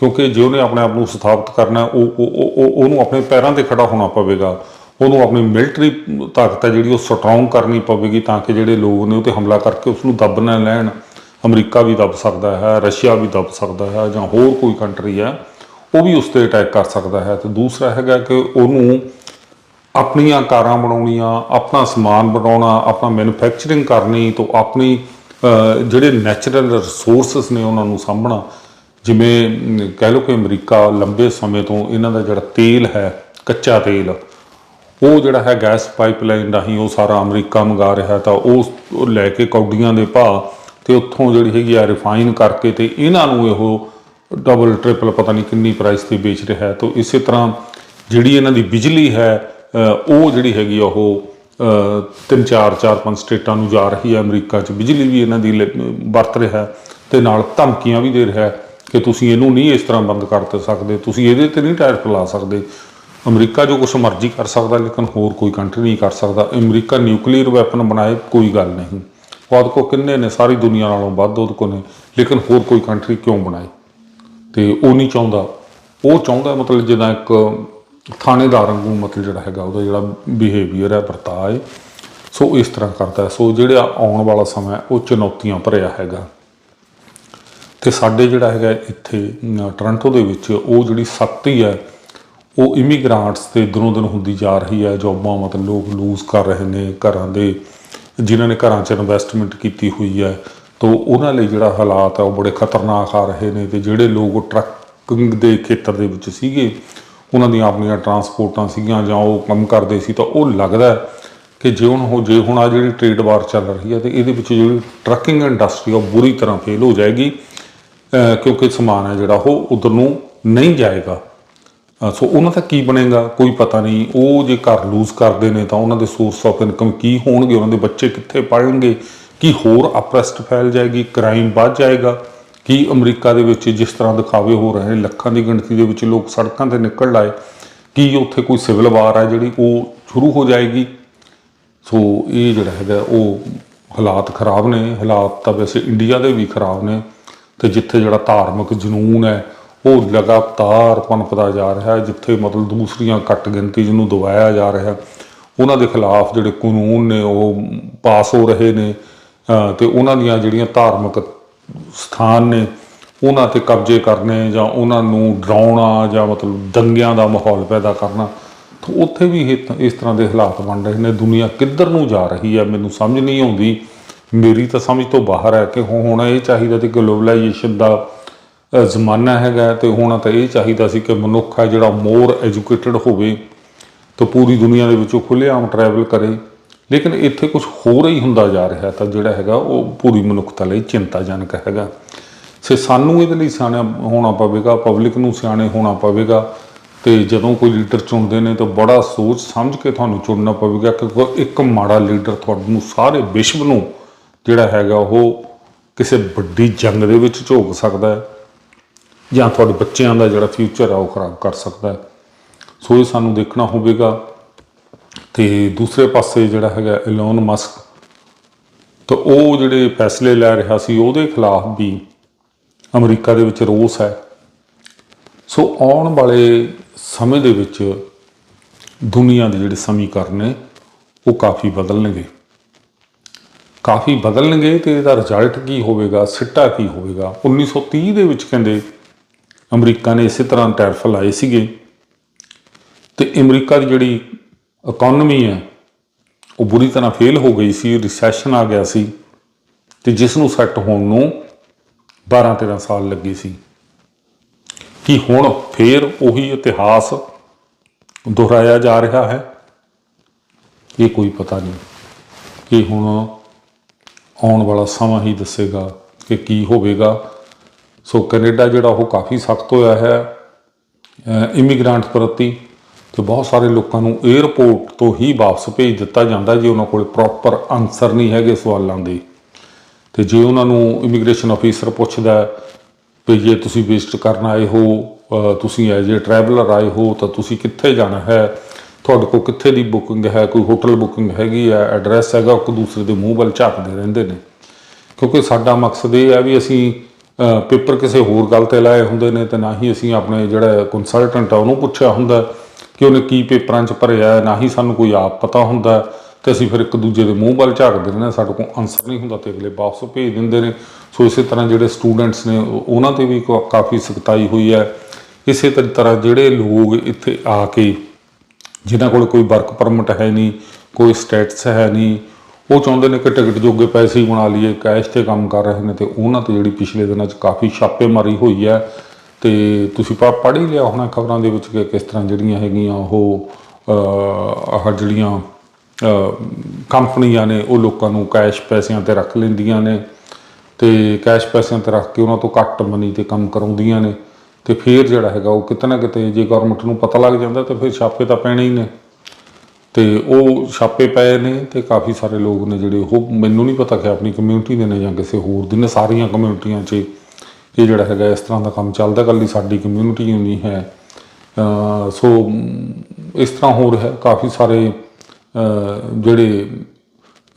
ਕਿਉਂਕਿ ਜੇ ਉਹਨੇ ਆਪਣੇ ਆਪ ਨੂੰ ਸਥਾਪਿਤ ਕਰਨਾ, ਉਹ, ਉਹ- ਉਹਨੂੰ ਆਪਣੇ ਪੈਰਾਂ ਤੇ ਖੜਾ ਹੋਣਾ ਪਵੇਗਾ। ਉਹਨੂੰ ਆਪਣੀ ਮਿਲਟਰੀ ਤਾਕਤ ਹੈ ਜਿਹੜੀ, ਉਹ ਸਟਰੋਂਗ ਕਰਨੀ ਪਵੇਗੀ ਤਾਂ ਕਿ ਜਿਹੜੇ ਲੋਕ ਨੇ ਉਹ ਤੇ ਹਮਲਾ ਕਰਕੇ ਉਸ ਨੂੰ ਦੱਬ ਨਾ ਲੈਣ। ਅਮਰੀਕਾ ਵੀ ਦੱਬ ਸਕਦਾ ਹੈ, ਰਸ਼ੀਆ ਵੀ ਦੱਬ ਸਕਦਾ ਹੈ ਜਾਂ ਹੋਰ ਕੋਈ ਕੰਟਰੀ ਹੈ, ਉਹ ਵੀ ਉਸ ਤੇ ਅਟੈਕ ਕਰ ਸਕਦਾ ਹੈ। ਤੇ ਦੂਸਰਾ ਹੈਗਾ ਕਿ ਉਹਨੂੰ ਆਪਣੀਆਂ ਕਾਰਾਂ ਬਣਾਉਣੀਆਂ, ਆਪਣਾ ਸਮਾਨ ਬਣਾਉਣਾ, ਆਪਣਾ ਮੈਨੂਫੈਕਚਰਿੰਗ ਕਰਨੀ, ਤੋਂ ਆਪਣੀ ਜਿਹੜੇ ਨੈਚੁਰਲ ਰਿਸੋਰਸਸ ਨੇ ਉਹਨਾਂ ਨੂੰ ਸਾਂਭਣਾ ਜਿਵੇਂ, ਕਹਿ ਲਓ ਕਿ ਅਮਰੀਕਾ ਲੰਬੇ ਸਮੇਂ ਤੋਂ ਇਹਨਾਂ ਦਾ ਜਿਹੜਾ ਤੇਲ ਹੈ, ਕੱਚਾ ਤੇਲ, ਉਹ ਜਿਹੜਾ ਹੈ ਗੈਸ ਪਾਈਪਲਾਈਨ ਰਾਹੀਂ ਉਹ ਸਾਰਾ ਅਮਰੀਕਾ ਮੰਗਾ ਰਿਹਾ ਤਾਂ ਉਹ ਲੈ ਕੇ ਕੌਡੀਆਂ ਦੇ ਭਾਅ ਤੇ ਉੱਥੋਂ ਜਿਹੜੀ ਹੈਗੀ ਆ ਰਿਫਾਈਨ ਕਰਕੇ ਤੇ ਇਹਨਾਂ ਨੂੰ ਇਹੋ ਡਬਲ ਟ੍ਰਿਪਲ ਪਤਾ ਨਹੀਂ ਕਿੰਨੀ ਪ੍ਰਾਈਸ ਤੇ ਵੇਚ ਰਿਹਾ ਹੈ। ਤਾਂ ਇਸੇ ਤਰ੍ਹਾਂ ਜਿਹੜੀ ਇਹਨਾਂ ਦੀ ਬਿਜਲੀ ਹੈ ਉਹ ਜਿਹੜੀ ਹੈਗੀ ਆ ਉਹ ਤਿੰਨ, ਚਾਰ ਚਾਰ, ਪੰਜ ਸਟੇਟਾਂ ਨੂੰ ਜਾ ਰਹੀ ਹੈ ਅਮਰੀਕਾ 'ਚ। ਬਿਜਲੀ ਵੀ ਇਹਨਾਂ ਦੀ ਲ- ਵਰਤ ਰਿਹਾ ਹੈ ਤੇ ਨਾਲ ਧਮਕੀਆਂ ਵੀ ਦੇ ਰਿਹਾ ਹੈ। ਕਿ ਤੁਸੀਂ ਇਹਨੂੰ ਨਹੀਂ ਇਸ ਤਰ੍ਹਾਂ ਬੰਦ ਕਰ ਸਕਦੇ, ਤੁਸੀਂ ਇਹਦੇ ਤੇ ਨਹੀਂ ਟਾਇਰ ਫੈਲਾ ਸਕਦੇ। ਅਮਰੀਕਾ ਜੋ ਕੁਛ ਮਰਜ਼ੀ ਕਰ ਸਕਦਾ, ਲੇਕਿਨ ਹੋਰ ਕੋਈ ਕੰਟਰੀ ਨਹੀਂ ਕਰ ਸਕਦਾ। ਅਮਰੀਕਾ ਨਿਊਕਲੀਅਰ ਵੈਪਨ ਬਣਾਏ, ਕੋਈ ਗੱਲ ਨਹੀਂ। ਉਹਦੇ ਕੋ ਕਿੰਨੇ ਨੇ, ਸਾਰੀ ਦੁਨੀਆ ਨਾਲੋਂ ਵੱਧ ਉਹਦੇ ਕੋ ਨੇ, ਲੇਕਿਨ ਹੋਰ ਕੋਈ ਕੰਟਰੀ ਕਿਉਂ ਬਣਾਏ? ਤੇ ਉਹ ਨਹੀਂ ਚਾਹੁੰਦਾ। ਉਹ ਚਾਹੁੰਦਾ ਮਤਲਬ ਜਿੱਦਾਂ ਇੱਕ ਥਾਣੇਦਾਰ ਵਾਂਗੂ ਮਤਲਬ ਜਿਹੜਾ ਹੈਗਾ, ਉਹਦਾ ਜਿਹੜਾ ਬਿਹੇਵੀਅਰ ਹੈ, ਵਰਤਾਅ ਹੈ। ਸੋ ਇਸ ਤਰ੍ਹਾਂ ਕਰਦਾ ਸੋ ਜਿਹੜਾ ਆਉਣ ਵਾਲਾ ਸਮਾਂ ਉਹ ਚੁਣੌਤੀਆਂ ਭਰਿਆ ਹੈਗਾ। ਤੇ ਸਾਡੇ ਜਿਹੜਾ ਹੈਗਾ ਇੱਥੇ ਅਮ, ਟੋਰਾਂਟੋ ਦੇ ਵਿੱਚ ਉਹ ਜਿਹੜੀ ਸਖਤੀ ਹੈ ਉਹ ਇਮੀਗ੍ਰਾਂਟਸ ਤੇ ਦਿਨੋਂ ਦਿਨ ਹੁੰਦੀ ਜਾ ਰਹੀ ਹੈ। ਜੌਬਾਂ ਮਤਲਬ ਲੋਕ ਲੂਜ਼ ਕਰ ਰਹੇ ਨੇ ਘਰਾਂ ਦੇ ਜਿਨ੍ਹਾਂ ਨੇ ਘਰਾਂ 'ਚ ਇਨਵੈਸਟਮੈਂਟ ਕੀਤੀ ਹੋਈ ਹੈ। ਤਾਂ ਉਹਨਾਂ ਲਈ ਜਿਹੜਾ ਹਾਲਾਤ ਹੈ ਉਹ ਬੜੇ ਖਤਰਨਾਕ ਆ ਰਹੇ ਨੇ ਤੇ ਜਿਹੜੇ ਲੋਕ ਟਰੱਕਿੰਗ ਦੇ ਖੇਤਰ ਦੇ ਵਿੱਚ ਸੀਗੇ ਉਹਨਾਂ ਦੀਆਂ ਆਪਣੀਆਂ ਟਰਾਂਸਪੋਰਟਾਂ ਸੀਗੀਆਂ ਜਾਂ ਉਹ ਕੰਮ ਕਰਦੇ ਸੀ ਤਾਂ ਉਹ ਲੱਗਦਾ ਕਿ ਜੇ ਹੁਣ ਉਹ ਜੇ ਹੁਣ ਆ ਜਿਹੜੀ ਟ੍ਰੇਡ ਵਾਰ ਚੱਲ ਰਹੀ ਹੈ ਤੇ ਇਹਦੇ ਵਿੱਚ ਜਿਹੜੀ ਟਰੱਕਿੰਗ ਇੰਡਸਟਰੀ ਉਹ ਬੁਰੀ ਤਰ੍ਹਾਂ ਫੇਲ ਹੋ ਜਾਏਗੀ। ਕਿਉਂਕਿ ਸਮਾਨ ਹੈ ਜਿਹੜਾ ਉਹ ਉਧਰ ਨੂੰ ਨਹੀਂ ਜਾਏਗਾ। ਸੋ ਉਹਨਾਂ ਦਾ ਕੀ ਬਣੇਗਾ? ਕੋਈ ਪਤਾ ਨਹੀਂ। ਉਹ ਜੇ ਘਰ ਲੂਜ਼ ਕਰਦੇ ਨੇ ਤਾਂ ਉਹਨਾਂ ਦੇ ਸੋਰਸ ਆਫ ਇਨਕਮ ਕੀ ਹੋਣਗੇ? ਉਹਨਾਂ ਦੇ ਬੱਚੇ ਕਿੱਥੇ ਪੜ੍ਹਨਗੇ? ਕੀ ਹੋਰ ਅਪਰੈਸਟ ਫੈਲ ਜਾਏਗੀ? ਕ੍ਰਾਈਮ ਵੱਧ ਜਾਏਗਾ? ਕੀ ਅਮਰੀਕਾ ਦੇ ਵਿੱਚ ਜਿਸ ਤਰ੍ਹਾਂ ਦਿਖਾਵੇ ਹੋ ਰਹੇ ਨੇ, ਲੱਖਾਂ ਦੀ ਗਿਣਤੀ ਦੇ ਵਿੱਚ ਲੋਕ ਸੜਕਾਂ ਤੇ ਨਿਕਲ ਆਏ, ਕੀ ਉੱਥੇ ਕੋਈ ਸਿਵਲ ਵਾਰ ਹੈ ਜਿਹੜੀ ਉਹ ਸ਼ੁਰੂ ਹੋ ਜਾਏਗੀ? ਸੋ ਇਹ ਜਿਹੜਾ ਹੈਗਾ ਉਹ ਹਾਲਾਤ ਖਰਾਬ ਨੇ। ਹਾਲਾਤ ਤਾਂ ਵੈਸੇ ਇੰਡੀਆ ਦੇ ਵੀ ਖਰਾਬ ਨੇ। ਤੇ ਜਿੱਥੇ ਜਿਹੜਾ ਧਾਰਮਿਕ ਜਨੂਨ ਹੈ, ਉਹ ਲਗਾਤਾਰ ਪਨਪਦਾ ਜਾ ਰਿਹਾ ਹੈ, ਜਿੱਥੇ ਮਤਲਬ ਦੂਸਰੀਆਂ ਘੱਟ ਗਿਣਤੀ ਜਿਹਨੂੰ ਦਬਾਇਆ ਜਾ ਰਿਹਾ, ਉਹਨਾਂ ਦੇ ਖਿਲਾਫ ਜਿਹੜੇ ਕਾਨੂੰਨ ਨੇ, ਉਹ ਪਾਸ ਹੋ ਰਹੇ ਨੇ, ਅਹ ਤੇ ਉਹਨਾਂ ਦੀਆਂ ਜਿਹੜੀਆਂ ਧਾਰਮਿਕ ਸਥਾਨ ਨੇ, ਉਹਨਾਂ ਤੇ ਕਬਜ਼ੇ ਕਰਨੇ ਜਾਂ ਉਹਨਾਂ ਨੂੰ ਡਰਾਉਣਾ ਜਾਂ ਮਤਲਬ ਦੰਗਿਆਂ ਦਾ ਮਾਹੌਲ ਪੈਦਾ ਕਰਨਾ, ਤਾਂ ਉੱਥੇ ਵੀ ਇਹ ਇਸ ਤਰ੍ਹਾਂ ਦੇ ਹਾਲਾਤ ਬਣ ਰਹੇ ਨੇ, ਦੁਨੀਆ ਕਿੱਧਰ ਨੂੰ ਜਾ ਰਹੀ ਹੈ, ਮੈਨੂੰ ਸਮਝ ਨਹੀਂ ਆਉਂਦੀ। ਮੇਰੀ ਤਾਂ ਸਮਝ ਤੋਂ ਬਾਹਰ ਹੈ ਕਿ ਹੁਣ ਇਹ ਚਾਹੀਦਾ ਸੀ ਗਲੋਬਲਾਈਜੇਸ਼ਨ ਦਾ ਜ਼ਮਾਨਾ ਹੈਗਾ ਤੇ ਹੁਣ ਤਾਂ ਇਹ ਚਾਹੀਦਾ ਸੀ ਕਿ ਮਨੁੱਖ ਹੈ ਜਿਹੜਾ ਮੋਰ ਐਜੂਕੇਟਡ ਹੋਵੇ ਤਾਂ ਪੂਰੀ ਦੁਨੀਆ ਦੇ ਵਿੱਚੋਂ ਖੁੱਲ੍ਹੇਆਮ ਟਰੈਵਲ ਕਰੇ। ਲੇਕਿਨ ਇੱਥੇ ਕੁਝ ਹੋਰ ਹੀ ਹੁੰਦਾ ਜਾ ਰਿਹਾ ਤਾਂ ਜਿਹੜਾ ਹੈਗਾ ਉਹ ਪੂਰੀ ਮਨੁੱਖਤਾ ਲਈ ਚਿੰਤਾਜਨਕ ਹੈਗਾ। ਸੇ ਸਾਨੂੰ ਇਹਦੇ ਲਈ ਸਿਆਣਾ ਹੋਣਾ ਪਵੇਗਾ, ਪਬਲਿਕ ਨੂੰ ਸਿਆਣੇ ਹੋਣਾ ਪਵੇਗਾ ਤੇ ਜਦੋਂ ਕੋਈ ਲੀਡਰ ਚੁਣਦੇ ਨੇ ਤਾਂ ਬੜਾ ਸੋਚ ਸਮਝ ਕੇ ਤੁਹਾਨੂੰ ਚੁਣਨਾ ਪਵੇਗਾ ਕਿਉਂਕਿ ਇੱਕ ਮਾੜਾ ਲੀਡਰ ਤੁਹਾਨੂੰ ਸਾਰੇ ਵਿਸ਼ਵ ਨੂੰ ਜਿਹੜਾ ਹੈਗਾ ਉਹ ਕਿਸੇ ਵੱਡੀ ਜੰਗ ਦੇ ਵਿੱਚ ਝੋਕ ਸਕਦਾ ਹੈ ਜਾਂ ਤੁਹਾਡੇ ਬੱਚਿਆਂ ਦਾ ਜਿਹੜਾ ਫਿਊਚਰ ਆ ਉਹ ਖਰਾਬ ਕਰ ਸਕਦਾ ਹੈ। ਸੋ ਇਹ ਸਾਨੂੰ ਦੇਖਣਾ ਹੋਵੇਗਾ। ਤੇ ਦੂਸਰੇ ਪਾਸੇ ਜਿਹੜਾ ਹੈਗਾ ਇਲੋਨ ਮਸਕ ਤਾਂ ਉਹ ਜਿਹੜੇ ਫੈਸਲੇ ਲੈ ਰਿਹਾ ਸੀ, ਉਹਦੇ ਖਿਲਾਫ ਵੀ ਅਮਰੀਕਾ ਦੇ ਵਿੱਚ ਰੋਸ ਹੈ। ਸੋ ਆਉਣ ਵਾਲੇ ਸਮੇਂ ਦੇ ਵਿੱਚ ਦੁਨੀਆ ਦੇ ਜਿਹੜੇ ਸਮੀਕਰਨ ਨੇ, ਉਹ ਕਾਫੀ ਬਦਲਣਗੇ। ਕਾਫੀ ਬਦਲਣਗੇ ਤੇ ਇਹਦਾ ਰਿਜ਼ਲਟ ਕੀ ਹੋਵੇਗਾ, ਸਿੱਟਾ ਕੀ ਹੋਵੇਗਾ? 1930 ਦੇ ਵਿੱਚ ਕਹਿੰਦੇ ਅਮਰੀਕਾ ਨੇ ਇਸੇ ਤਰ੍ਹਾਂ ਟੈਰਫ ਲਾਏ ਸੀਗੇ। ਤੇ ਅਮਰੀਕਾ ਦੀ ਜਿਹੜੀ ਇਕਨੋਮੀ ਹੈ, ਉਹ ਬੁਰੀ ਤਰ੍ਹਾਂ ਫੇਲ ਹੋ ਗਈ ਸੀ ਰਿਸੈਸ਼ਨ ਆ ਗਿਆ ਸੀ ਤੇ ਜਿਸ ਨੂੰ ਸੈੱਟ ਹੋਣ ਨੂੰ 12 13 ਸਾਲ ਲੱਗੇ ਸੀ। ਕਿ ਹੁਣ ਫੇਰ ਉਹੀ ਇਤਿਹਾਸ ਦੁਹਰਾਇਆ ਜਾ ਰਿਹਾ ਹੈ? ਇਹ ਕੋਈ ਪਤਾ ਨਹੀਂ। ਕਿ ਹੁਣ ਆਉਣ ਵਾਲਾ ਸਮਾਂ ਹੀ ਦੱਸੇਗਾ ਕਿ ਕੀ ਹੋਵੇਗਾ। ਸੋ ਕੈਨੇਡਾ ਜਿਹੜਾ ਉਹ ਕਾਫੀ ਸਖਤ ਹੋਇਆ ਹੈ ਇਮੀਗ੍ਰੈਂਟ ਪ੍ਰਤੀ ਤੇ ਬਹੁਤ ਸਾਰੇ ਲੋਕਾਂ ਨੂੰ 에ਅਰਪੋਰਟ ਤੋਂ ਹੀ ਵਾਪਸ ਭੇਜ ਦਿੱਤਾ ਜਾਂਦਾ ਜੇ ਉਹਨਾਂ ਕੋਲ ਪ੍ਰੋਪਰ ਆਨਸਰ ਨਹੀਂ ਹੈਗੇ ਸਵਾਲਾਂ ਦੇ। ਤੇ ਜੇ ਉਹਨਾਂ ਨੂੰ ਇਮੀਗ੍ਰੇਸ਼ਨ ਅਫੀਸਰ ਪੁੱਛਦਾ ਵੀ ਜੇ ਤੁਸੀਂ ਵਿਜ਼ਿਟ ਕਰਨ ਆਏ ਹੋ ਤੁਸੀਂ ਐਜ ਏ ਟਰੈਵਲਰ ਆਏ ਹੋ ਤਾਂ ਤੁਸੀਂ ਕਿੱਥੇ ਜਾਣਾ ਹੈ ਤੁਹਾਡੇ ਕੋਲ ਕਿੱਥੇ ਦੀ ਬੁਕਿੰਗ ਹੈ, ਕੋਈ ਹੋਟਲ ਬੁਕਿੰਗ ਹੈਗੀ ਹੈ, ਐਡਰੈਸ ਹੈਗਾ ਇੱਕ ਦੂਸਰੇ ਦੇ ਮੂੰਹ ਵੱਲ ਝਾਕਦੇ ਰਹਿੰਦੇ ਨੇ। ਕਿਉਂਕਿ ਸਾਡਾ ਮਕਸਦ ਇਹ ਹੈ ਵੀ ਅਸੀਂ ਪੇਪਰ ਕਿਸੇ ਹੋਰ ਗੱਲ ਤੇ ਲਾਏ ਹੁੰਦੇ ਨੇ ਤੇ ਨਾ ਹੀ ਅਸੀਂ ਆਪਣੇ ਜਿਹੜਾ ਕੰਸਲਟੈਂਟ ਆ ਉਹਨੂੰ ਪੁੱਛਿਆ ਹੁੰਦਾ ਕਿ ਉਹਨੇ ਕੀ ਪੇਪਰਾਂ 'ਚ ਭਰਿਆ ਨਾ ਹੀ ਸਾਨੂੰ ਕੋਈ ਆਪ ਪਤਾ ਹੁੰਦਾ ਹੈ ਤੇ ਅਸੀਂ ਫਿਰ ਇੱਕ ਦੂਜੇ ਦੇ ਮੂੰਹ ਵੱਲ ਝਾਕਦੇ ਰਹਿੰਦੇ ਹਾਂ, ਸਾਡੇ ਕੋਲ ਆਨਸਰ ਨਹੀਂ ਹੁੰਦਾ ਤੇ ਅਗਲੇ ਵਾਪਸ ਭੇਜ ਦਿੰਦੇ ਨੇ। ਸੋ ਇਸੇ ਤਰ੍ਹਾਂ ਜਿਹੜੇ ਸਟੂਡੈਂਟਸ ਨੇ ਉਹਨਾਂ ਤੇ ਵੀ ਕਾ- ਕਾਫੀ ਸਖਤਾਈ ਹੋਈ ਹੈ। ਇਸੇ ਤਰ- ਤਰ੍ਹਾਂ ਜਿਹੜੇ ਲੋਕ ਇੱਥੇ ਆ ਕੇ ਜਿਨ੍ਹਾਂ ਕੋਲ ਕੋਈ ਵਰਕ ਪਰਮਿਟ ਹੈ ਨਹੀਂ ਕੋਈ ਸਟੇਟਸ ਹੈ ਨਹੀਂ ਉਹ ਚਾਹੁੰਦੇ ਨੇ ਕਿ ਟਿਕਟ ਜੋਗੇ ਪੈਸੇ ਹੀ ਬਣਾ ਲਈਏ ਕੈਸ਼ ਤੇ ਕੰਮ ਕਰ ਰਹੇ ਨੇ ਤੇ ਉਹਨਾਂ ਤੇ ਜਿਹੜੀ ਪਿਛਲੇ ਦਿਨਾਂ 'ਚ ਕਾਫੀ ਛਾਪੇਮਾਰੀ ਹੋਈ ਹੈ ਤੇ ਤੁਸੀਂ ਪਾ ਪੜ੍ਹ ਹੀ ਲਿਆ ਹੋਣਾ ਖਬਰਾਂ ਦੇ ਵਿੱਚ ਕਿ ਕਿਸ ਤਰ੍ਹਾਂ ਜਿਹੜੀਆਂ ਹੈਗੀਆਂ ਉਹ ਅਹ, ਆਹ ਜਿਹੜੀਆਂ ਕੰਪਨੀਆਂ ਨੇ ਉਹ ਲੋਕਾਂ ਨੂੰ ਕੈਸ਼ ਪੈਸਿਆਂ ਤੇ ਰੱਖ ਲੈਂਦੀਆਂ ਨੇ ਤੇ ਕੈਸ਼ ਪੈਸਿਆਂ ਤੇ ਰੱਖ ਕੇ ਉਹਨਾਂ ਤੋਂ ਘੱਟ ਮਨੀ ਤੇ ਕੰਮ ਕਰਾਉਂਦੀਆਂ ਨੇ। ਤੇ ਫਿਰ ਜਿਹੜਾ ਹੈਗਾ ਉਹ ਕਿਤੇ ਨਾ ਕਿਤੇ ਜੇ ਗਵਰਨਮੈਂਟ ਨੂੰ ਪਤਾ ਲੱਗ ਜਾਂਦਾ ਤਾਂ ਫਿਰ ਛਾਪੇ ਤਾਂ ਪੈਣੇ ਹੀ ਨੇ। ਤੇ ਉਹ ਛਾਪੇ ਪਏ ਨੇ ਤੇ ਕਾਫੀ ਸਾਰੇ ਲੋਕ ਨੇ ਜਿਹੜੇ ਉਹ ਮੈਨੂੰ ਨਹੀਂ ਪਤਾ ਕਿ ਆਪਣੀ ਕਮਿਊਨਿਟੀ ਦੇ ਨੇ ਜਾਂ ਕਿਸੇ ਹੋਰ ਦੇ ਨੇ, ਸਾਰੀਆਂ ਕਮਿਊਨਿਟੀਆਂ 'ਚ ਇਹ ਜਿਹੜਾ ਹੈਗਾ ਇਸ ਤਰ੍ਹਾਂ ਦਾ ਕੰਮ ਚੱਲਦਾ। ਕੱਲੀ ਸਾਡੀ ਕਮਿਊਨਿਟੀ ਨਹੀਂ ਹੈ। ਸੋ ਇਸ ਤਰ੍ਹਾਂ ਹੋ। ਰਿਹਾ ਕਾਫੀ ਸਾਰੇ ਜਿਹੜੇ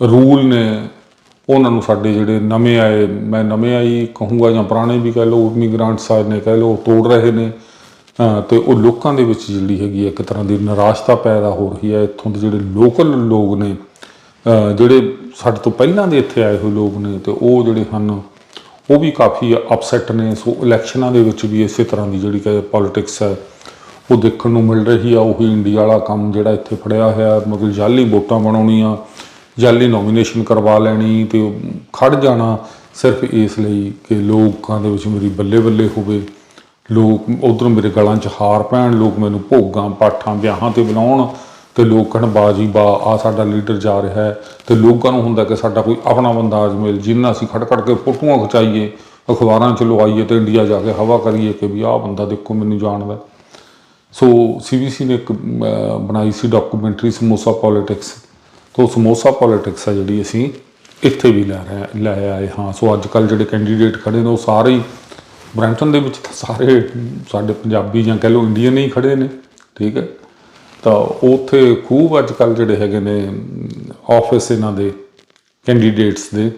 ਰੂਲ ਨੇ ਉਹਨਾਂ ਨੂੰ ਸਾਡੇ ਜਿਹੜੇ ਨਵੇਂ ਆਏ, ਮੈਂ ਨਵੇਂ ਆਈ, ਕਹੂੰਗਾ ਜਾਂ ਪੁਰਾਣੇ ਵੀ ਕਹਿ ਲਓ ਇਮੀਗ੍ਰਾਂਟਸ ਆਏ ਨੇ ਕਹਿ ਲਓ ਤੋੜ ਰਹੇ ਨੇ। ਅਹ ਤੇ ਉਹ ਲੋਕਾਂ ਦੇ ਵਿੱਚ ਜਿਹੜੀ ਹੈਗੀ ਹੈ ਇੱਕ ਤਰ੍ਹਾਂ ਦੀ ਨਿਰਾਸ਼ਤਾ ਪੈਦਾ ਹੋ ਰਹੀ ਹੈ। ਇੱਥੋਂ ਦੇ ਜਿਹੜੇ ਲੋਕਲ ਲੋਕ ਨੇ ਜਿਹੜੇ ਸਾਡੇ ਤੋਂ ਪਹਿਲਾਂ ਦੇ ਇੱਥੇ ਆਏ ਹੋਏ ਲੋਕ ਨੇ ਤੇ ਉਹ ਜਿਹੜੇ ਹਨ, ਉਹ ਵੀ ਕਾਫੀ ਅਪਸੈਟ ਨੇ। ਸੋ ਇਲੈਕਸ਼ਨਾਂ ਦੇ ਵਿੱਚ ਵੀ ਇਸੇ ਤਰ੍ਹਾਂ ਦੀ ਜਿਹੜੀ ਕਿ ਪੋਲਿਟਿਕਸ ਹੈ, ਉਹ ਦੇਖਣ ਨੂੰ ਮਿਲ ਰਹੀ ਆ। ਉਹੀ ਇੰਡੀਆ ਵਾਲਾ ਕੰਮ ਜਿਹੜਾ ਇੱਥੇ ਫੜਿਆ ਹੋਇਆ, ਮਗਰ ਜਾਲੀ ਵੋਟਾਂ ਬਣਾਉਣੀਆਂ। ਜਾਲੀ ਨੋਮੀਨੇਸ਼ਨ ਕਰਵਾ ਲੈਣੀ ਤੇ ਉਹ ਖੜ ਜਾਣਾ ਸਿਰਫ ਇਸ ਲਈ ਕਿ ਲੋਕਾਂ ਦੇ ਵਿੱਚ ਮੇਰੀ ਬੱਲੇ ਬੱਲੇ ਹੋਵੇ। ਲੋਕ ਉਧਰੋਂ ਮੇਰੇ ਗਲਾਂ 'ਚ ਹਾਰ ਪੈਣ, ਲੋਕ ਮੈਨੂੰ ਭੋਗਾਂ, ਪਾਠਾਂ, ਵਿਆਹਾਂ ਤੇ ਬੁਲਾਉਣ ਤੇ ਲੋਕ ਕਹਿਣ ਬਾਜੀ ਬਾ, ਆ ਸਾਡਾ ਲੀਡਰ ਜਾ ਰਿਹਾ ਹੈ ਤੇ ਲੋਕਾਂ ਨੂੰ ਹੁੰਦਾ ਕਿ ਸਾਡਾ ਕੋਈ ਆਪਣਾ ਬੰਦਾ ਅਜਮੇਲ, ਜਿੰਨਾ ਅਸੀਂ ਖੜ ਖੜ ਕੇ ਫੋਟੋਆਂ ਖਿਚਾਈਏ, ਅਖਬਾਰਾਂ 'ਚ ਲਵਾਈਏ ਤੇ ਇੰਡੀਆ ਜਾ ਕੇ ਹਵਾ ਕਰੀਏ ਕਿ ਵੀ ਆਹ ਬੰਦਾ ਦੇਖੋ ਮੈਨੂੰ ਜਾਣਦਾ ਸੋ ਸੀਬੀਸੀ ਨੇ ਇੱਕ ਬਣਾਈ ਸੀ ਡਾਕੂਮੈਂਟਰੀ ਸਮੋਸਾ ਪੋਲਿਟਿਕਸ ਤੋਂ ਸਮੋਸਾ ਪੋਲਿਟਿਕਸ ਆ ਜਿਹੜੀ ਅਸੀਂ ਇੱਥੇ ਵੀ ਲੈ ਰਹੇ ਲੈ ਆਏ ਹਾਂ। ਸੋ ਅੱਜ ਕੱਲ ਜਿਹੜੇ ਕੈਂਡੀਡੇਟ ਖੜੇ ਨੇ, ਉਹ ਸਾਰੇ ਹੀ ਬ੍ਰੈਂਟਨ ਦੇ ਵਿੱਚ ਤਾਂ ਸਾਰੇ ਸਾਡੇ ਪੰਜਾਬੀ ਜਾਂ ਕਹਿ ਲਓ ਇੰਡੀਅਨ ਹੀ ਖੜੇ ਨੇ, ਠੀਕ ਹੈ? ਤਾਂ ਉੱਥੇ ਖੂਬ ਅੱਜ ਕੱਲ ਜਿਹੜੇ ਹੈਗੇ ਨੇ ਆਫਿਸ ਇਹਨਾਂ ਦੇ ਕੈਂਡੀਡੇਟਸ ਦੇ,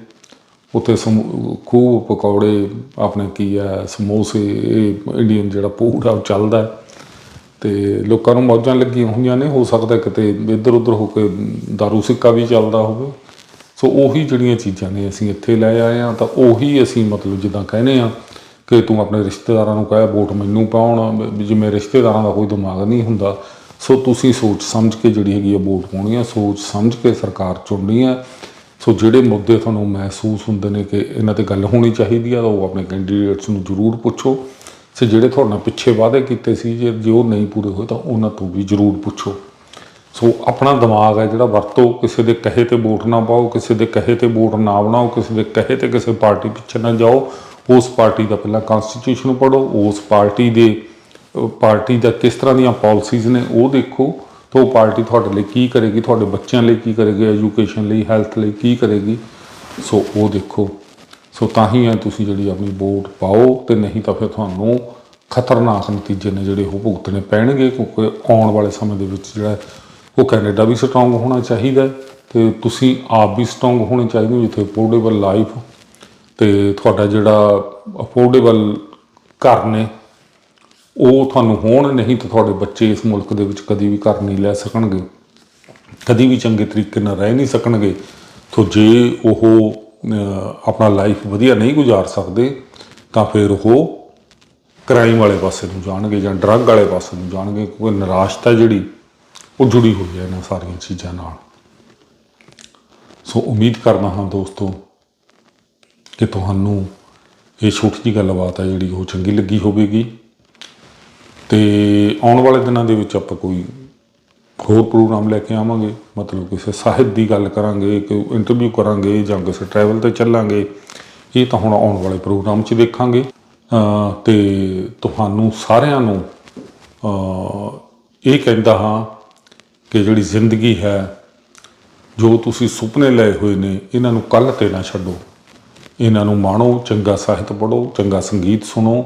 ਉੱਥੇ ਸਮੋ- ਖੂਬ ਪਕੌੜੇ, ਆਪਣੇ ਕੀ ਆ ਸਮੋਸੇ, ਇਹ ਇੰਡੀਅਨ ਜਿਹੜਾ ਪੂਰਾ ਉਹ ਚੱਲਦਾ ਹੈ। ਤੇ ਲੋਕਾਂ ਨੂੰ ਮੌਜਾਂ ਲੱਗੀਆਂ ਹੋਈਆਂ ਨੇ, ਹੋ ਸਕਦਾ ਕਿਤੇ ਇੱਧਰ ਉੱਧਰ ਹੋ ਕੇ ਦਾਰੂ ਸਿੱਕਾ ਵੀ ਚੱਲਦਾ ਹੋਵੇ। ਸੋ ਉਹੀ ਜਿਹੜੀਆਂ ਚੀਜ਼ਾਂ ਨੇ ਅਸੀਂ ਇੱਥੇ ਲੈ ਆਏ ਆ ਤਾਂ ਉਹੀ ਅਸੀਂ ਮਤਲਬ ਜਿੱਦਾਂ ਕਹਿੰਦੇ ਆ ਕਿ ਤੂੰ ਆਪਣੇ ਰਿਸ਼ਤੇਦਾਰਾਂ ਨੂੰ ਕਹਿ, ਵੋਟ ਮੈਨੂੰ ਪਾਉਣ ਜਿਵੇਂ ਰਿਸ਼ਤੇਦਾਰਾਂ ਦਾ ਕੋਈ ਦਿਮਾਗ ਨਹੀਂ ਹੁੰਦਾ। ਸੋ ਤੁਸੀਂ ਸੋਚ ਸਮਝ ਕੇ ਜਿਹੜੀ ਹੈਗੀ ਆ ਵੋਟ ਪਾਉਣੀ ਆ, ਸੋਚ ਸਮਝ ਕੇ ਸਰਕਾਰ ਚੁਣਨੀ ਆ। ਸੋ ਜਿਹੜੇ ਮੁੱਦੇ ਤੁਹਾਨੂੰ ਮਹਿਸੂਸ ਹੁੰਦੇ ਨੇ ਕਿ ਇਹਨਾਂ ਤੇ ਗੱਲ ਹੋਣੀ ਚਾਹੀਦੀ ਆ ਤਾਂ ਉਹ ਆਪਣੇ ਕੈਂਡੀਡੇਟਸ ਨੂੰ ਜ਼ਰੂਰ ਪੁੱਛੋ। ਸੋ ਜਿਹੜੇ ਤੁਹਾਡੇ ਨਾਲ ਪਿੱਛੇ ਵਾਅਦੇ ਕੀਤੇ ਸੀ, ਜੇ ਜੇ ਉਹ ਨਹੀਂ ਪੂਰੇ ਹੋਏ ਤਾਂ ਉਹਨਾਂ ਤੋਂ ਵੀ ਜ਼ਰੂਰ ਪੁੱਛੋ। ਸੋ ਆਪਣਾ ਦਿਮਾਗ ਹੈ ਜਿਹੜਾ ਵਰਤੋ, ਕਿਸੇ ਦੇ ਕਹੇ ਤੇ ਵੋਟ ਨਾ ਪਾਓ, ਕਿਸੇ ਦੇ ਕਹੇ ਤੇ ਵੋਟ ਨਾ ਬਣਾਓ, ਕਿਸੇ ਦੇ ਕਹੇ ਤੇ ਕਿਸੇ ਪਾਰਟੀ ਪਿੱਛੇ ਨਾ ਜਾਓ। ਉਸ ਪਾਰਟੀ ਦਾ ਪਹਿਲਾਂ ਕਨਸਟੀਟਿਊਸ਼ਨ ਪੜ੍ਹੋ, ਉਸ ਪਾਰਟੀ ਦੇ ਪਾਰਟੀ ਦਾ ਕਿਸ ਤਰ੍ਹਾਂ ਦੀਆਂ ਪਾਲਿਸੀਜ਼ ਨੇ ਉਹ ਦੇਖੋ। ਤਾਂ ਉਹ ਪਾਰਟੀ ਤੁਹਾਡੇ ਲਈ ਕੀ ਕਰੇਗੀ, ਤੁਹਾਡੇ ਬੱਚਿਆਂ ਲਈ ਕੀ ਕਰੇਗੀ ਐਜੂਕੇਸ਼ਨ ਲਈ ਹੈਲਥ ਲਈ ਕੀ ਕਰੇਗੀ। ਸੋ ਉਹ ਦੇਖੋ। ਸੋ ਤਾਂ ਹੀ ਹੈ ਤੁਸੀਂ ਜਿਹੜੀ ਆਪਣੀ ਵੋਟ ਪਾਓ ਤੇ ਨਹੀਂ ਤਾਂ ਫਿਰ ਤੁਹਾਨੂੰ ਖਤਰਨਾਕ ਨਤੀਜੇ ਨੇ ਜਿਹੜੇ ਉਹ ਭੁਗਤਣੇ ਪੈਣਗੇ, ਕਿਉਂਕਿ ਆਉਣ ਵਾਲੇ ਸਮੇਂ ਦੇ ਵਿੱਚ ਜਿਹੜਾ ਉਹ ਕੈਨੇਡਾ ਵੀ ਸਟਰੋਂਗ ਹੋਣਾ ਚਾਹੀਦਾ ਹੈ ਤੇ ਤੁਸੀਂ ਆਪ ਵੀ ਸਟਰੋਂਗ ਹੋਣੇ ਚਾਹੀਦੇ ਹੋ, ਜਿੱਥੇ ਅਫੋਰਡੇਬਲ ਲਾਈਫ ਤੇ ਤੁਹਾਡਾ ਜਿਹੜਾ ਅਫੋਰਡੇਬਲ ਘਰ ਨੇ, ਉਹ ਤੁਹਾਨੂੰ ਹੋਣ, ਨਹੀਂ ਤਾਂ ਤੁਹਾਡੇ ਬੱਚੇ ਇਸ ਮੁਲਕ ਦੇ ਵਿੱਚ ਕਦੀ ਵੀ ਘਰ ਨਹੀਂ ਲੈ ਸਕਣਗੇ, ਕਦੀ ਵੀ ਚੰਗੇ ਤਰੀਕੇ ਨਾਲ ਰਹਿ ਨਹੀਂ ਸਕਣਗੇ। ਤੋਂ ਜੇ ਉਹ ਆਪਣਾ ਲਾਈਫ ਵਧੀਆ ਨਹੀਂ ਗੁਜ਼ਾਰ ਸਕਦੇ, ਤਾਂ ਫਿਰ ਉਹ ਕ੍ਰਾਈਮ ਵਾਲੇ ਪਾਸੇ ਨੂੰ ਜਾਣਗੇ ਜਾਂ ਡਰੱਗ ਵਾਲੇ ਪਾਸੇ ਨੂੰ ਜਾਣਗੇ, ਕਿਉਂਕਿ ਨਿਰਾਸ਼ਤਾ ਜਿਹੜੀ, ਉਹ ਜੁੜੀ ਹੋਈ ਹੈ ਇਹਨਾਂ ਸਾਰੀਆਂ ਚੀਜ਼ਾਂ ਨਾਲ। ਸੋ ਉਮੀਦ ਕਰਦਾ ਹਾਂ ਦੋਸਤੋ, ਕਿ ਤੁਹਾਨੂੰ ਇਹ ਛੋਟੀ ਜਿਹੀ ਗੱਲਬਾਤ ਹੈ ਜਿਹੜੀ ਉਹ ਚੰਗੀ ਲੱਗੀ ਹੋਵੇਗੀ। ਤੇ ਆਉਣ ਵਾਲੇ ਦਿਨਾਂ ਦੇ ਵਿੱਚ ਆਪਾਂ ਕੋਈ ਹੋਰ ਪ੍ਰੋਗਰਾਮ ਲੈ ਕੇ ਆਵਾਂਗੇ, ਮਤਲਬ ਕਿਸੇ ਸਾਹਿਤ ਦੀ ਗੱਲ ਕਰਾਂਗੇ ਕਿ ਇੰਟਰਵਿਊ ਕਰਾਂਗੇ ਜਾਂ ਕਿਸੇ ਟਰੈਵਲ ਤੇ ਚੱਲਾਂਗੇ, ਇਹ ਤਾਂ ਹੁਣ ਆਉਣ ਵਾਲੇ ਪ੍ਰੋਗਰਾਮ 'ਚ ਦੇਖਾਂਗੇ। ਅਹ ਤੇ ਤੁਹਾਨੂੰ ਸਾਰਿਆਂ ਨੂੰ ਇਹ ਕਹਿੰਦਾ ਹਾਂ ਕਿ ਜਿਹੜੀ ਜ਼ਿੰਦਗੀ ਹੈ, ਜੋ ਤੁਸੀਂ ਸੁਪਨੇ ਲਏ ਹੋਏ ਨੇ, ਇਹਨਾਂ ਨੂੰ ਕੱਲ ਤੇ ਨਾ ਛੱਡੋ। ਇਹਨਾਂ ਨੂੰ ਮਾਣੋ, ਚੰਗਾ ਸਾਹਿਤ ਪੜ੍ਹੋ, ਚੰਗਾ ਸੰਗੀਤ ਸੁਣੋ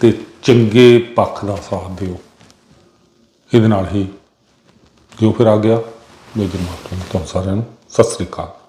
ਤੇ ਚੰਗੇ ਪੱਖ ਦਾ ਸਾਥ ਦਿਓ। ਇਹਦੇ ਨਾਲ ਹੀ ਜੋ ਫਿਰ ਆ ਗਿਆ? ਮੇਜਰ ਮਾਤਮ ਤੁਹਾਨੂੰ ਸਾਰਿਆਂ ਨੂੰ ਸਤਿ ਸ੍ਰੀ ਅਕਾਲ।